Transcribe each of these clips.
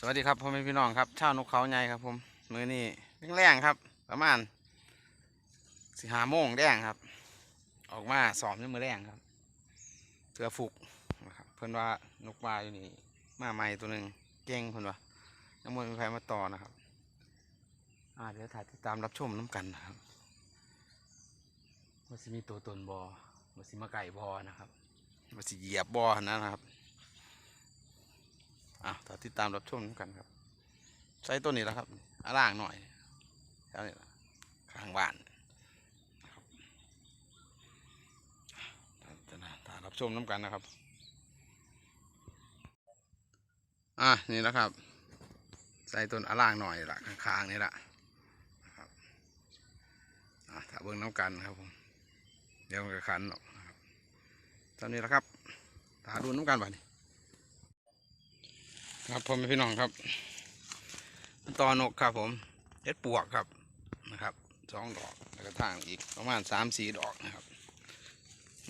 สวัสดีครับพ่อแม่พี่น้องครับเชานกเขาใหญ่ครับ ผมมือนี่แรงๆครับ ประมาณสิหาโมงแดงครับ ออกมาสอมในมือแรงครับเถือฟุกนะครับเพื่อนว่านกปลาอยู่นี่มาใหม่ตัวหนึ่งเก่งเพื่อนว่ายังไม่มีใครมาต่อนะครับอ่าเดี๋ยวถ่ายติดตามรับชมน้ำกันนะครับว่าสิมีตัวตนบอว่าสิมาไก่บอนะครับว่าสิเหยียบบอนะครับ อะต่อติดตามรับชมกันครับ ใช้ต้นนี้แล้วครับอาล่างหน่อยแค่นี้ข้างบ้านนะครับอะจะนะตารับชมน้ำกันนะครับ อะนี่นะครับ ใส่ต้นอาล่างหน่อยละข้างๆนี่ละนะครับอะถ้าเบิ้งน้ำกันครับผมเดี๋ยวมันก็ขันหรอกนะครับตอนนี้และครับตาดูน้ำกันบ่นี้ ครับพ่อแม่พี่น้องครับตอนกครับผมเฮ็ดปวกครับนะครับสองดอกแล้วก็ทางอีกประมาณสามสี่ดอกนะครับ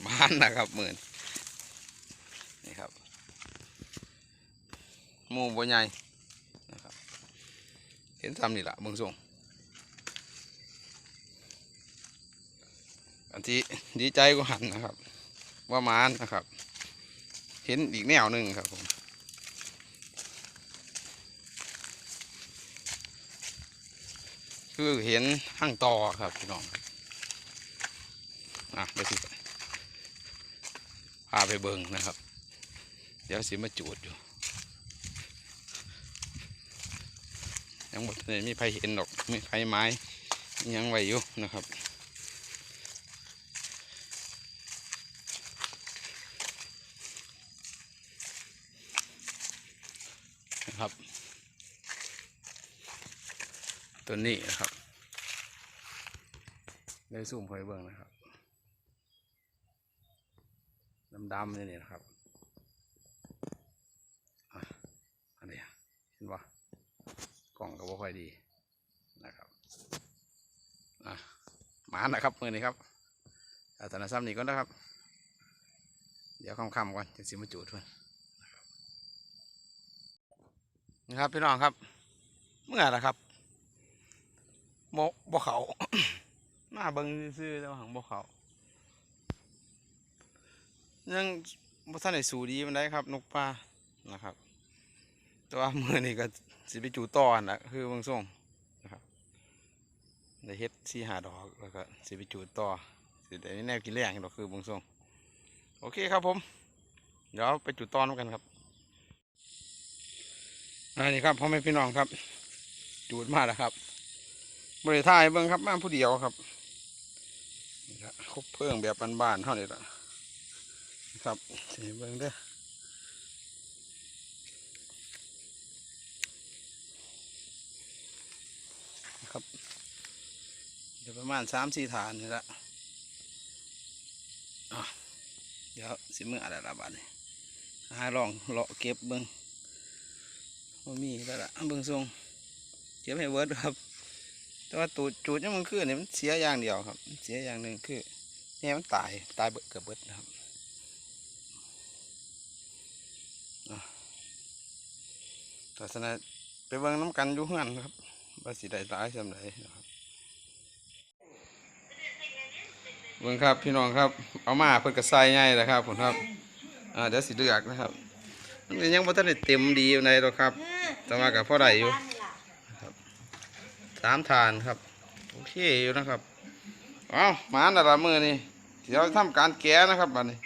มานนะครับหมื่นนี่ครับมูบัวใหญ่นะครับเห็นทำนี่แหละเบิ่งส่งอันที่ดีใจก็หันนะครับ ว่ามานนะครับ เห็นอีกแนวหนึ่งครับผม คือเห็นห้างต่อครับพี่น้องอะไปสิพาไปเบิงนะครับ เดี๋ยวสิมาจูดอยู่ ยังหมดเลยมีไผเห็นดอกมีไผไม้ยังไหวอยู่นะครับนะครับ ตัวนี้นะครับ ได้สูมหอยเบิ่งนะครับดำๆนี่นี่นะครับอันนี้เห็นปะกล่องก็บ่ค่อยดีนะครับอะหมานะครับมือนี้ครับอาตนาซ้ำนี่ก็นะครับ เดี๋ยวค่ำๆก่อนจะสิมาจูดเพื่อนนะครับพี่น้องครับ เมื่อไหร่ครับ บ่บ่เขามาเบิ่งซื่อๆแต่ว่าหังบ่เขายังบ่ทันได้สู่ดีมันได้ครับ นกปลานะครับ แต่ว่ามือนี้ก็สิไปจูต่อนั่นะคือเบิ่งส่งนะครับได้เฮ็ด4 5ดอกแล้วก็สิไปจูต่อสิได้แนวกินแรงดอกคือเบิ่งส่งโอเคครับผม เดี๋ยวไปจูต่อนกันครับอันนี้ครับพ่อแม่พี่น้องครับ จูดมาแล้วครับ บริทายเบิ่งครับมาผู้เดียวครับครบเพิ่งแบบบ้านๆเท่านี้ละครับสีเบิ่งเด้อครับเดี๋ยวประมาณสามสี่ฐานนี่ละอะเดี๋ยวสิมืออะไรละบาดนี้หาลองเลาะเก็บเบิ่งว่ามีแล้วละเบิ่งทรงเก็บให้เวิร์ดครับ แต่ว่าตูดจูดเนี่ยมันคือเนี่ยมันเสียอย่างเดียวครับ เสียอย่างหนึ่งคือเนี่ยมันตายตายเบิดเกือบเบิดนะครับอะลักษณะไปเบิ่งน้ำกันอยู่เฮือนครับว่าสิได้ตายสำไรนะครับเบิ่งครับพี่น้องครับ เอามาเพิ่นกระใส่ง่ายเลยครับผมครับอ่าเดี๋ยวสิเลือกนะครับมันยังบ่ทันได้เต็มดีอยู่ในหรอกครับแต่ว่ากับพ่อได้อยู่ สามฐานครับ โอเคอยู่นะครับ เอามาแต่ละมือนี่เดี๋ยวทำการแก้นะครับบัดนี้